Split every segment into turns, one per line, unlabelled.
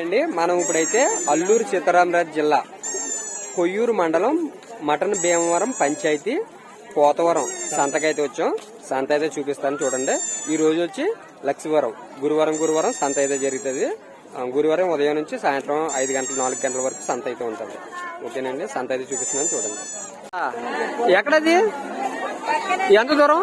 అండి మనం ఇప్పుడైతే అల్లూరు సీతారామరాజు జిల్లా కొయ్యూరు మండలం మటన్ భీమవరం పంచాయతీ పోతవరం సంతకైతే వచ్చాం. సంత అయితే చూపిస్తాను చూడండి. ఈ రోజు వచ్చి లక్ష్మీవరం గురువారం గురువారం సంత అయితే జరుగుతుంది గురువారం ఉదయం నుంచి సాయంత్రం ఐదు గంటల నాలుగు గంటల వరకు సంత అయితే ఉంటుంది. ఓకేనండి? సంత అయితే చూపిస్తున్నాను చూడండి. ఎక్కడది? ఎంత దూరం?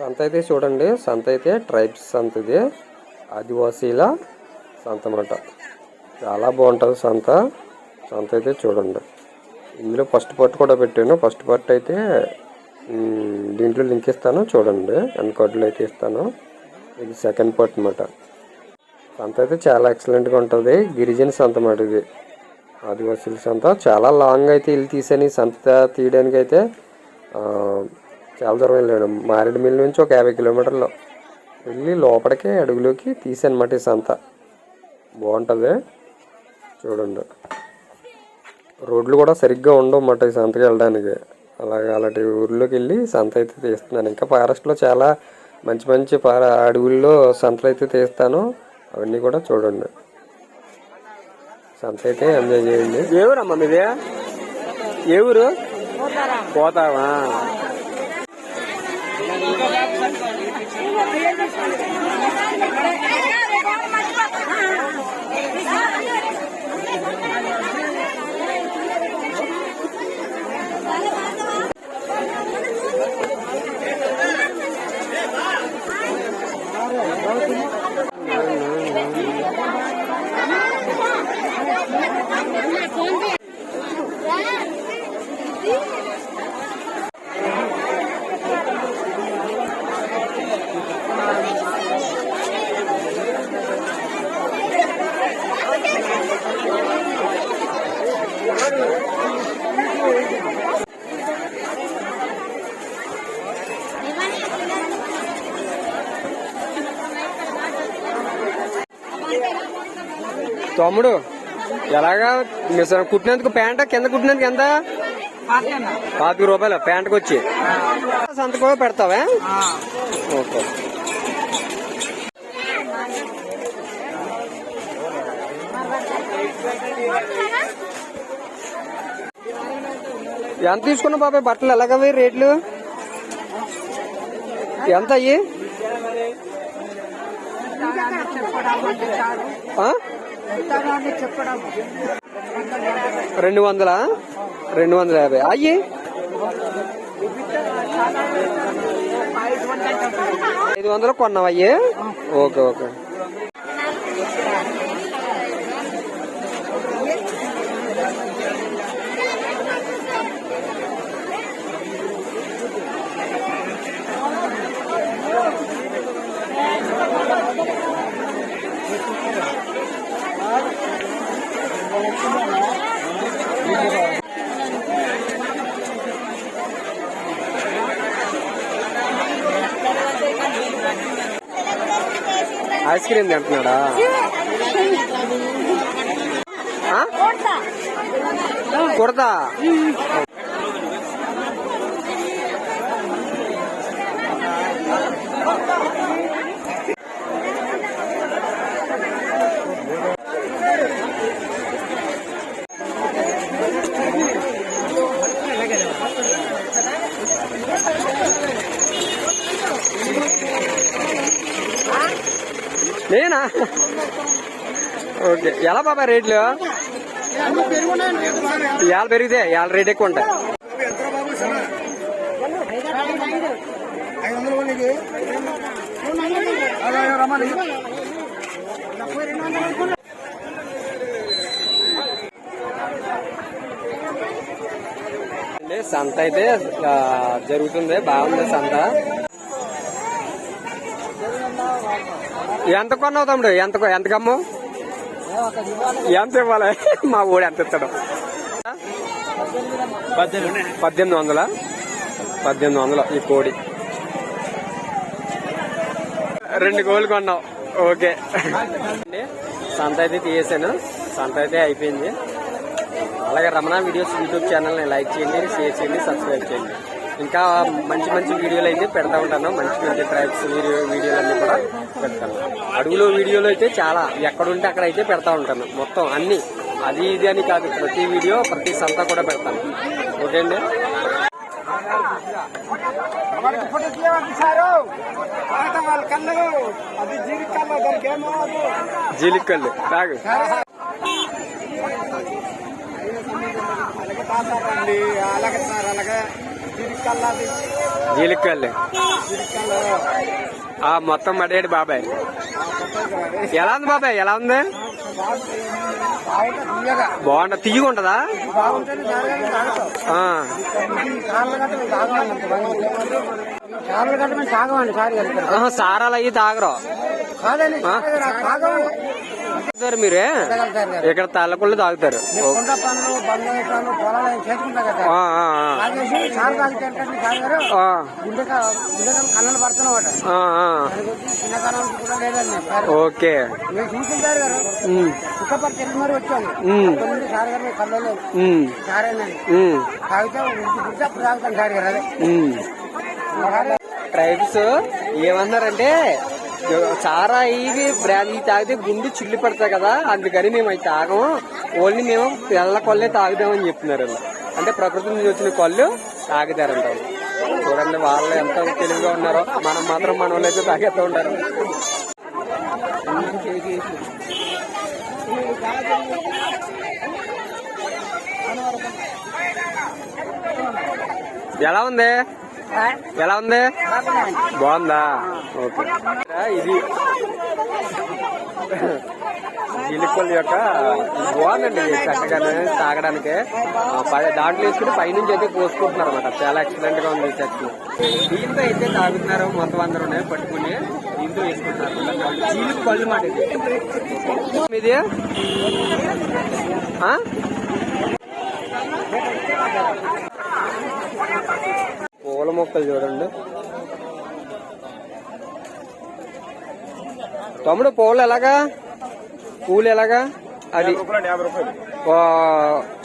సంత అయితే చూడండి. సంత అయితే ట్రైబ్స్ సంత ఇది ఆదివాసీల సంత అన్నమాట చాలా బాగుంటుంది సంత. సంత అయితే చూడండి. ఇందులో ఫస్ట్ పార్ట్ కూడా పెట్టాను. ఫస్ట్ పార్ట్ అయితే దీంట్లో లింక్ ఇస్తాను. చూడండి. ఎన్ కార్డులో అయితే ఇస్తాను. ఇది సెకండ్ పార్ట్ అనమాట సంత అయితే చాలా ఎక్సలెంట్గా ఉంటుంది. గిరిజన సంత అన్నమాట ఇది. ఆదివాసీల సంత. చాలా లాంగ్ అయితే వెళ్ళి తీసాను ఈ సంత తీయడానికి అయితే చాలా దూరం వెళ్ళాడు. మారేడుమిల్లి నుంచి ఒక యాభై కిలోమీటర్లు. వెళ్ళి లోపలికి అడుగులోకి తీసానమాట ఈ సంత. బాగుంటుంది. చూడండి. రోడ్లు కూడా సరిగ్గా ఉండవు అన్నమాట ఈ సంతకి వెళ్ళడానికి. అలాగే అలాంటి ఊర్లోకి వెళ్ళి సంత అయితే తీస్తున్నాను. ఇంకా ఫారెస్ట్లో చాలా మంచి మంచి పార అడవుల్లో సంతలు అయితే తీస్తాను. అవన్నీ కూడా చూడండి. సంత అయితే ఎంజాయ్ చేయండి. ఏ ఊరమ్మా మీది? ఏ ఊరు? పోతావా? Gracias. తమ్ముడు ఎలాగా కుట్టినందుకు ప్యాంట్? కింద కుట్టినందుకు ఎంత? పాతిక రూపాయలు? ప్యాంట్కి వచ్చి సంతకం పెడతావా? ఓకే. ఎంత తీసుకున్నావు బాబాయ్? బట్టలు ఎలాగవి రేట్లు? ఎంత అయ్యి? రెండు వందలా? రెండు వందల యాభై. అయ్యి. ఐదు వందలు కొన్నావు అయ్యి? Okay okay. ఐస్ క్రీమ్ తింటున్నాడా? కుడతా. నేనా? ఓకే. ఎలా బాబా రేట్లు? ఇవాళ పెరిగితే ఇవాళ రేట్ ఎక్కువ ఉంటాయి. సంత అయితే జరుగుతుంది. బాగుంది సంత. ఎంత కొన్నావు తమ్ముడు? ఎంత కొ- ఎంత కమ్ము? ఎంత ఇవ్వాలి? మా ఊడు ఎంత ఇస్తాడు? పద్దెనిమిది వందల. పద్దెనిమిది వందల ఈ కోడి. రెండు కోళ్ళు కొన్నావు ఓకే. సంత అయితే తీసేసాను. సంత అయితే అయిపోయింది. అలాగే రమణ వీడియోస్ యూట్యూబ్ ఛానల్ని లైక్ చేయండి షేర్ చేయండి సబ్స్క్రైబ్ చేయండి. ఇంకా మంచి మంచి వీడియోలు అయితే పెడతా ఉంటాను. మంచి మంచి ట్రైబ్స్ వీడియో వీడియోలన్నీ కూడా పెడతాను. అడుగులో వీడియోలు అయితే చాలా ఎక్కడుంటే అక్కడ అయితే పెడతా ఉంటాను. మొత్తం అన్ని అది ఇది అని కాదు ప్రతి వీడియో ప్రతి సంత కూడా పెడతాను. ఓకే అండి
ఫోటో తీయవండి సారు. పాత వాళ్ళ కళ్ళు అది జీడి కళ్ళు దానికి ఏమో
జీలికల్లు తాగు.
అలాగే తాతారండి అలాగే సార్ అలాగే.
జీలికల్లు మొత్తం మడేడు బాబాయ్. ఎలా ఉంది బాబాయ్? ఎలా ఉంది? బాగుంట తీయగా ఉంటదా సారాలు అయ్యి తాగరు.
కాదండి
తాగుతారు మీరే? ఇక్కడ తల్లకుళ్ళు తాగుతారు. ఓకే. ట్రైబ్స్ ఏమన్నారంటే చారా ఇది బ్రాందీ తాగితే గుండు చిల్లు పడతాయి కదా అందుకని మేము అవి తాగము. ఓన్లీ మేము తెల్ల కొల్లే తాగుదామని చెప్తున్నారు. అంటే ప్రకృతి నుంచి వచ్చిన కొల్లు తాగుతారంట. చూడండి వాళ్ళు ఎంత తెలివిగా ఉన్నారో. మనం మాత్రం మన వాళ్ళు అయితే తాగేస్తూ ఉంటారు. ఎలా ఉంది? ఎలా ఉంది? బాగుందా? ఓకే. ఇది జిలికల్ యొక్క బాగుందండి చక్కగానే తాగడానికి. పై- దాంట్లో వేసుకుని పైనుంచి అయితే పోసుకుంటున్నారు అనమాట చాలా ఎక్సలెంట్గా ఉంది ఈ చెట్లు దీంతో అయితే తాగుతున్నారు మొత్తం అందరూ పట్టుకుని దీంతో వేసుకుంటున్నారు. జీలిక పళ్ళు మాట ఇది. పూల మొక్కలు చూడండి. తమ్ముడు పూలు ఎలాగా? పూలు ఎలాగా? అది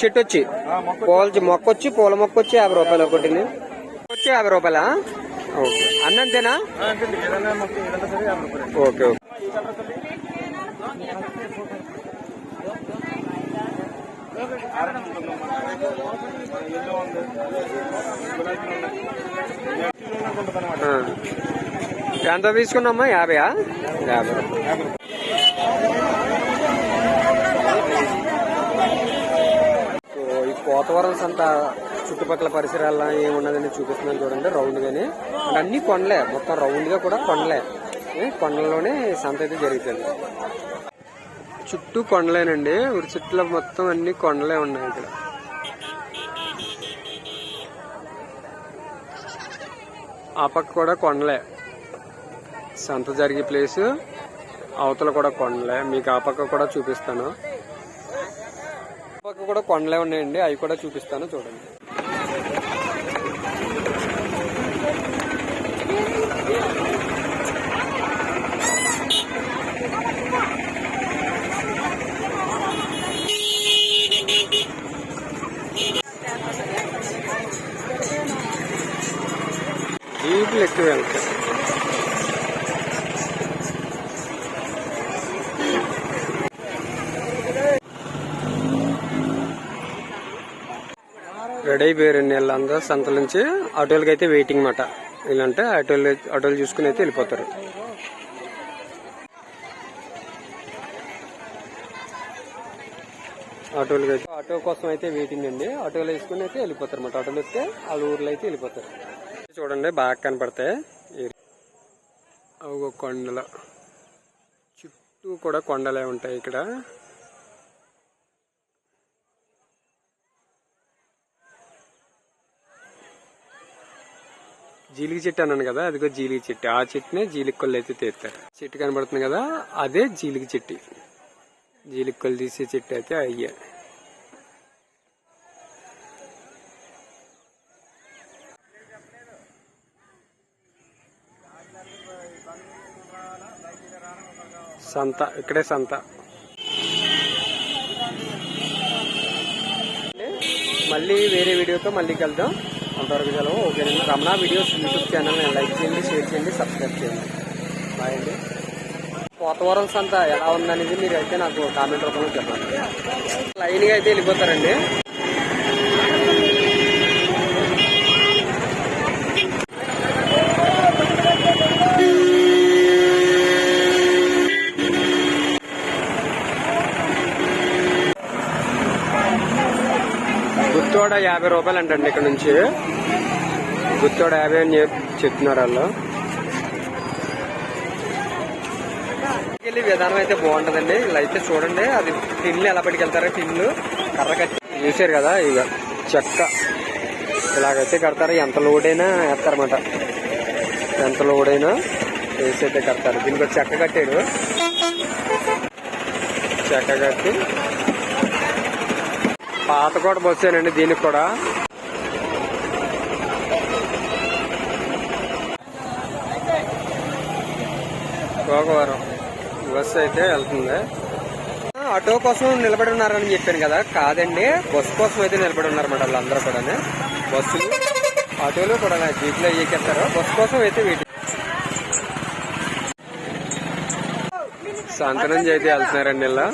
చెట్టు వచ్చి పూల మొక్క వచ్చి పూల మొక్క వచ్చి యాభై రూపాయలు ఒకటిని వచ్చి యాభై రూపాయలా? ఓకే. అన్నంతేనా ఓకే ఓకే. ఎంత తీసుకున్నామ్మా యాభయా? యాభై. సో ఈ పోతవరం సంత చుట్టుపక్కల పరిసరాల్లో ఏమున్నదని చూపిస్తున్నాను చూడండి రౌండ్గానే. అంటే అన్ని కొండలే మొత్తం రౌండ్గా కూడా కొండలే. కొండల్లోనే సంత అయితే జరుగుతుంది. చుట్టూ కొండలేనండి ఊరి చుట్టూ మొత్తం అన్ని కొండలే ఉన్నాయి ఇక్కడ. ఆ పక్క కూడా కొండలే. సంత జరిగే ప్లేస్. అవతల కూడా కొండలే. మీకు ఆ పక్క కూడా చూపిస్తాను. ఆ పక్క కూడా కొండలే ఉన్నాయండి. అవి కూడా చూపిస్తాను. చూడండి. జీపులు ఎక్కువ వెళ్తాయి రెడీ అయిపోయారండి వీళ్ళందరూ. సంత నుంచి ఆటోలకి అయితే వెయిటింగ్ మాట. వీళ్ళంటే ఆటోలు ఆటోలు చూసుకుని అయితే వెళ్ళిపోతారు. ఆటోలకి అయితే ఆటో కోసం అయితే వెయిటింగ్ అండి. ఆటోలు వేసుకుని అయితే వెళ్ళిపోతారు అన్నమాట ఆటోలు వస్తే వాళ్ళ ఊర్లో అయితే వెళ్ళిపోతారు. చూడండి బాగా కనపడతాయి. అవి కొండల. చుట్టూ కూడా కొండలే ఉంటాయి ఇక్కడ. జీలికి చెట్టు అన్నాను కదా అదిగో జీలికి చెట్టు. ఆ చెట్టునే జీలికి కొల్లు అయితే తీస్తారు. చెట్టు కనబడుతుంది కదా అదే జీలికి చెట్టు. జీలికి కొల్లు తీసే చెట్టు అయితే అయ్యే. సంత ఇక్కడే సంత. మళ్ళీ వేరే వీడియోతో మళ్ళీ కలుద్దాం. అంతవరకు సెలవు ఓకేనండి. Ramana videos YouTube channel like చేయండి షేర్ చేయండి సబ్స్క్రైబ్ చేయండి. బాయ్ అండి. పోతవరం సంత ఎలా ఉందనేది మీరు అయితే నాకు కామెంట్ రూపంలో చెప్పండి. లైన్గా అయితే వెళ్ళిపోతారండి. గుత్తోడ యాభై రూపాయలు అంటండి ఇక్కడ నుంచి. గుత్తోడ యాభై అని చెప్తున్నారు వాళ్ళు. వెళ్ళి విధానం అయితే బాగుంటదండి. ఇలా అయితే చూడండి. అది టిన్లు ఎలా పట్టుకెళ్తారా టిన్లు. కర్ర కట్టి చూసారు కదా ఇక చెక్క. ఇలాగైతే కడతారు. ఎంత లోడైనా వేస్తారన్నమాట. ఎంత లోడైనా వేసి అయితే కడతారు. దీనికి చెక్క కట్టాడు. చెక్క కట్టి పాత కూడా బస్సేనండి దీనికి కూడా. భోగవరం బస్సు అయితే వెళ్తుంది. ఆటో కోసం నిలబడి ఉన్నారని చెప్పాను కదా కాదండి. బస్సు కోసం అయితే నిలబడి ఉన్నారన్నమాట వాళ్ళందరూ కూడా బస్సులు ఆటోలు కూడా జీప్లో ఎక్కేస్తారు. బస్సు కోసం అయితే వీటి సంతనం చేతి వెళ్తున్నారండి ఇలా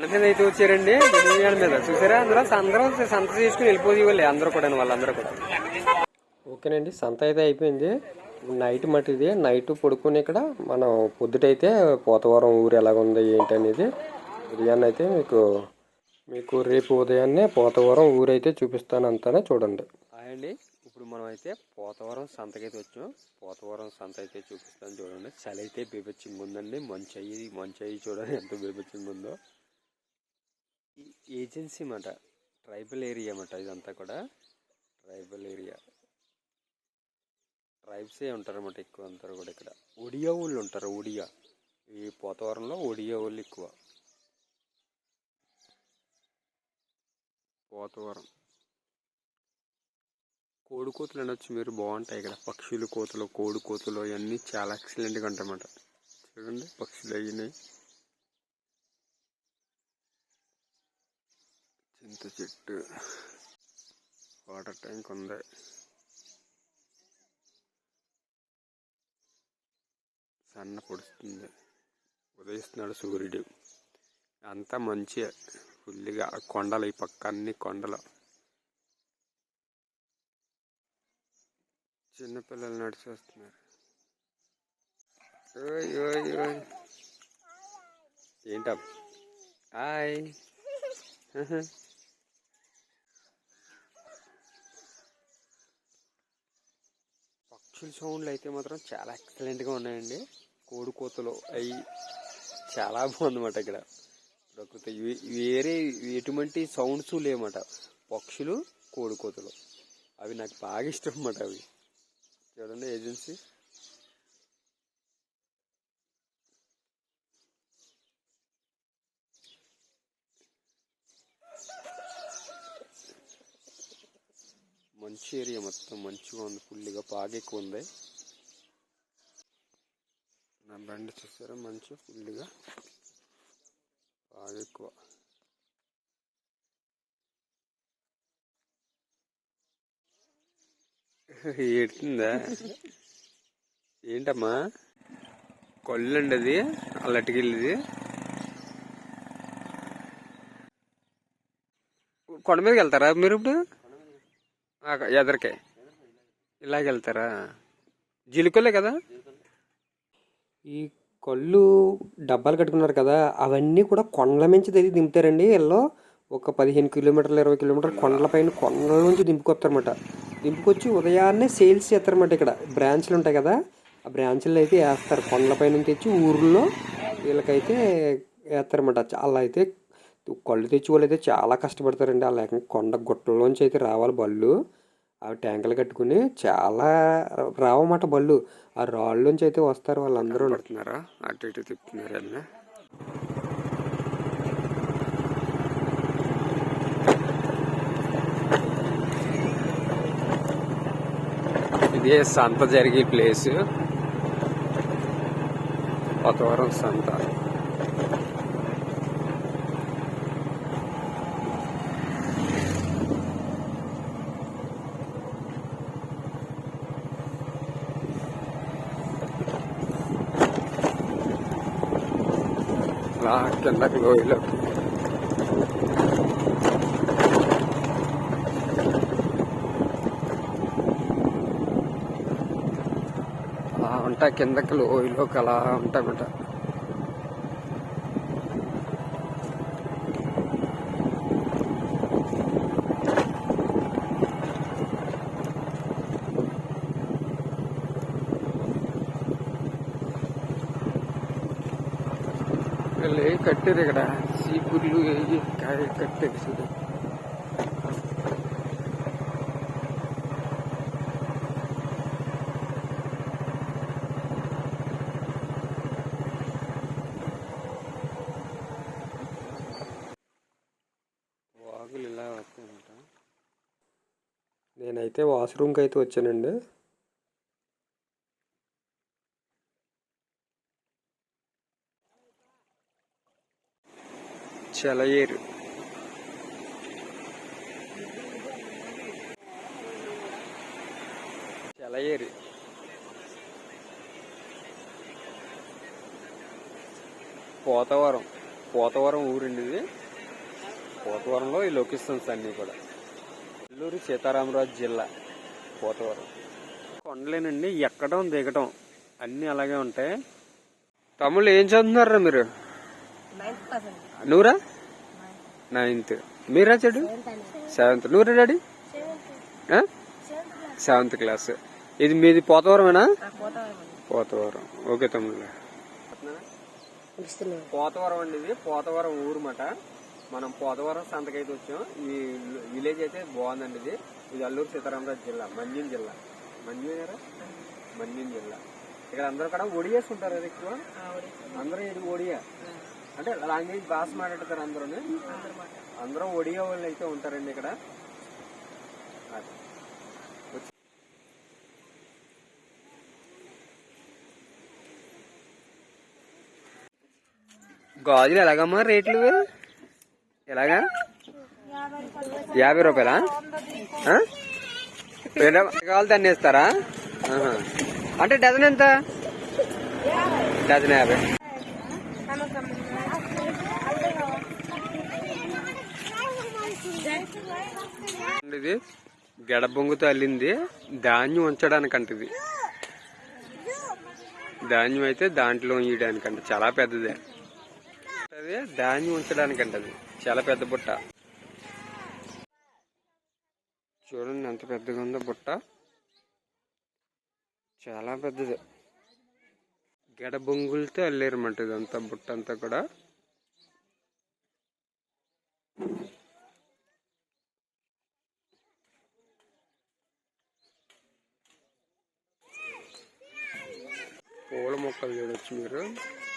యాన మీద అయితే వచ్చారండి. యాన మీద. చూసారా? అందులో అందరూ సంత తీసుకుని వెళ్ళిపోయి వాళ్ళు అందరూ కూడా వాళ్ళందరూ కూడా. ఓకేనండి సంత అయితే అయిపోయింది. నైట్ మట్టిది నైట్ పడుకుని ఇక్కడ మనం పొద్దుటైతే పోతవరం ఊరు ఎలాగుంది ఏంటి అనేది ఉదయాన్నే అయితే మీకు మీకు రేపు ఉదయాన్నే పోతవరం ఊరు అయితే చూపిస్తాను అంతానే చూడండి. అండి ఇప్పుడు మనం అయితే పోతవరం సంతకైతే వచ్చాం. పోతవరం సంత అయితే చూపిస్తాను చూడండి. చలి అయితే బీభత్సంగా ఉందండి. మంచు అయ్యి మంచు అయ్యి చూడండి ఎంత బీభత్సంగా ఉందో. ఏజెన్సీ మాట ట్రైబల్ ఏరియా మాట ఇదంతా కూడా. Tribal area. ట్రైబ్సే ఉంటారన్నమాట ఎక్కువ అంతా కూడా ఇక్కడ. ఒడియా వాళ్ళు ఉంటారు ఒడియా. ఈ పోతవరంలో ఒడియా వాళ్ళు ఎక్కువ. పోతవరం. కోడి కోతులు అనొచ్చు మీరు బాగుంటాయి ఇక్కడ. పక్షులు కోతులు కోడి కోతులు ఇవన్నీ చాలా ఎక్సలెంట్గా ఉంటాయన్నమాట. చూడండి పక్షులు అయినాయి. చింత చెట్టు వాటర్ ట్యాంక్ ఉంది. సన్న పొడుస్తుంది. ఉదయిస్తున్నాడు సూర్యుడు. అంతా మంచి. ఫుల్గా కొండలు ఈ పక్క అన్ని కొండలు. చిన్నపిల్లలు నడిచి వస్తున్నారు. ఓయ్ ఓయ్ ఓయ్. ఏంటా హాయ్. పక్షుల సౌండ్లు అయితే మాత్రం చాలా ఎక్సలెంట్గా ఉన్నాయండి. కోడి కోతలు అవి చాలా బాగుందన్నమాట ఇక్కడ. ప్రకృతి వేరే ఎటువంటి సౌండ్స్ లేవన్నమాట. పక్షులు కోడి కోతలు. అవి నాకు బాగా ఇష్టం అన్నమాట అవి. చూడండి ఏజెన్సీ. మంచి ఏరియా మొత్తం మంచిగా ఉంది ఫుల్గా బాగా ఎక్కువ ఉంది. నా బండి చూసారా? మంచి ఫుల్గా బాగా ఎక్కువ. ఏడుతుందా? ఏంటమ్మా? కొల్లండి అది అల్లటికెళ్ళిది. కొండ మీదకి వెళ్తారా మీరు ఇప్పుడు? ఎదరికే. ఇలాగెళ్తారా? జిలుకలే కదా? ఈ కళ్ళు డబ్బాలు కట్టుకున్నారు కదా అవన్నీ కూడా కొండల నుంచి దగ్గర దింపుతారండి. వీళ్ళు ఒక పదిహేను కిలోమీటర్లు ఇరవై కిలోమీటర్ల కొండల పైన కొండల నుంచి దింపుకొస్తారన్నమాట. దింపుకొచ్చి ఉదయాన్నే సేల్స్ చేస్తారన్నమాట ఇక్కడ. బ్రాంచ్లు ఉంటాయి కదా ఆ బ్రాంచ్లు అయితే వేస్తారు. కొండలపైన తెచ్చి ఊర్లో వీళ్ళకైతే వేస్తారన్నమాట. చాలా అయితే కళ్ళు తెచ్చి వాళ్ళు అయితే చాలా కష్టపడతారండి. అలా కొండ గుట్టల్లోంచి అయితే రావాలి బళ్ళు. అవి ట్యాంకులు కట్టుకుని చాలా రావమాట బళ్ళు. ఆ రాళ్ళ నుంచి అయితే వస్తారు వాళ్ళందరూ. పడుతున్నారా అటు ఇటు తిప్పుతున్నారు అన్నీ. ఇదే సంత జరిగే ప్లేస్. కొత్తవరం సంత. అలా కిందకి లోయలో అలా ఉంటా కిందకి లోయలోకి అలా ఉంటా బిడ్డ వీళ్ళు ఏ కట్టారు ఇక్కడ. సీపుర్లు ఏ కాయ కట్టారు చూడు. వాగులు ఇలా వస్తాయంట నేనైతే వాష్రూమ్కి అయితే వచ్చానండి. సెలయేరు సెలయేరు పోతవరం పోతవరం ఊరండి ఇది పోతవరంలో ఈ లొకేషన్స్ అన్నీ కూడా. నెల్లూరు సీతారామరాజు జిల్లా పోతవరం కొండలేనండి ఎక్కడం దిగటం అన్నీ అలాగే ఉంటాయి. తమ్ముళ్ళు ఏం చదువుతున్నారా మీరు?
నైన్త్ క్లాస్ అండి.
నువ్వురా నైన్త్. మీరా చెడు? సెవెంత్. నువ్వురా డాడీ? Seventh class. ఇది మీది పోతవరమేనా? పోతవరం. ఓకే తమ్ముళ్ళు. పోతవరం అండి ఇది. పోతవరం ఊరు మాట మనం పోతవరం సంతకైతే వచ్చాం. ఈ విలేజ్ అయితే బాగుందండి ఇది. ఇది అల్లూరు సీతారామరాజు జిల్లా మన్యం జిల్లా. మన్యం మన్యం జిల్లా. ఇక్కడ అందరూ కూడా ఒడియాస్ ఉంటారు కదా ఎక్కువ? అందరూ ఇది ఒడియా? అంటే లాంగ్వేజ్ భాష మాట్లాడతారు అందరూ అందరూ ఒడియా వాళ్ళు అయితే ఉంటారండి ఇక్కడ. అది. గాజులు ఎలాగమ్మా రేట్లు? ఎలాగా? యాభై రూపాయలా? ఆ? రెండు కావాలి దాన్ని ఇస్తారా అంటే డజన్ ఎంత? డజన్ యాభై. ఇది గడబొంగుతో అల్లింది ధాన్యం ఉంచడానికంట ఇది ధాన్యం అయితే దాంట్లో ఇయడానికంట చాలా పెద్దదే. అది ధాన్యం ఉంచడానికంట అది చాలా పెద్ద బుట్ట. చూడండి ఎంత పెద్దగా ఉందో బుట్ట. చాలా పెద్దది. గడబొంగులతో అల్లేరన్నమాట ఇదంతా బుట్ట అంతా కూడా. పూల మొక్కలు చూడొచ్చు మీరు